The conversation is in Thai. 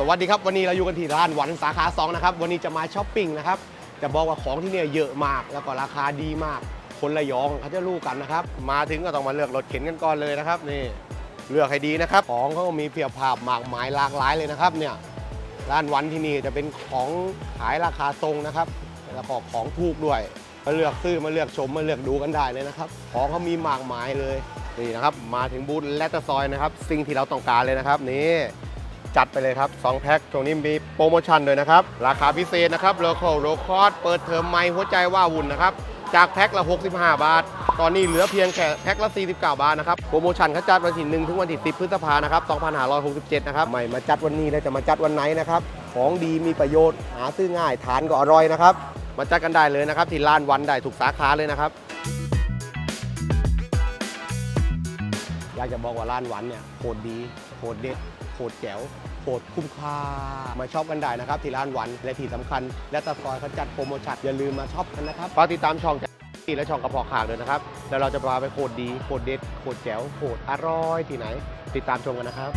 สวัสดีครับ วันนี้เราอยู่กันที่ร้านหวันสาขา2นะครับวันนี้จะมาช้อปปิ้งนะครับจะบอกว่าของที่เนี่ยเยอะมากแล้วก็ราคาดีมาก คนระยองเขาจะรู้กันนะครับ มาถึงก็ต้องมาเลือกรถเข็นกันก่อนเลยนะครับ นี่เลือกให้ดีนะครับ ของเขาก็มีเพียบภาพมากมายหลากหลายเลยนะครับ เนี่ยร้านวันที่นี่จะเป็นของขายราคาตรงนะครับแล้วก็ของถูกด้วยมาเลือกซื้อมาเลือกชมมาเลือกดูกันได้เลยนะครับ ของเขามีมากมายเลยนี่นะครับ มาถึงบูธแลตซอยนะครับ สิ่งที่เราต้องการเลยนะครับนี่ จัดไปเลยครับ 2 แพ็คตรงนี้มีโปรโมชั่นด้วยนะครับ ราคาพิเศษนะครับโลคอลโลคอร์ดเปิดเทอมใหม่หัวใจว่าวุ่นนะครับ จากแพ็คละ 65 บาท ตอนนี้เหลือเพียงแค่แพ็คละ 49 บาทนะครับ โปรโมชั่นเขาจัดวันที่1ถึงวันที่ 10 พฤษภานะครับ 2567 นะครับ ไม่มาจัดวันนี้แล้วจะมาจัดวันไหนนะครับ ของดีมีประโยชน์ หาซื้อง่าย ทานก็อร่อยนะครับ มาจัดกันได้เลยนะครับที่ร้านวันได้ถูกสาขาเลยนะครับอยากจะบอกว่าร้านหวันเนี่ยโคตรดี โคตรเด็ดโคตรแจ๋วโคตรคุ้มค่า มาช็อปกันได้นะครับ ที่ร้านวันและที่สำคัญ และตะซอยเขาจัดโปรโมชั่นอย่าลืมมาช็อปกันนะครับฝากติดตามช่องที่และช่องกระเพาะข่าวด้วยนะครับ แล้วเราจะพาไปโคตรดีโคตรเด็ดโคตรแจ๋วโคตรอร่อยที่ไหน ติดตามชมกันนะครับ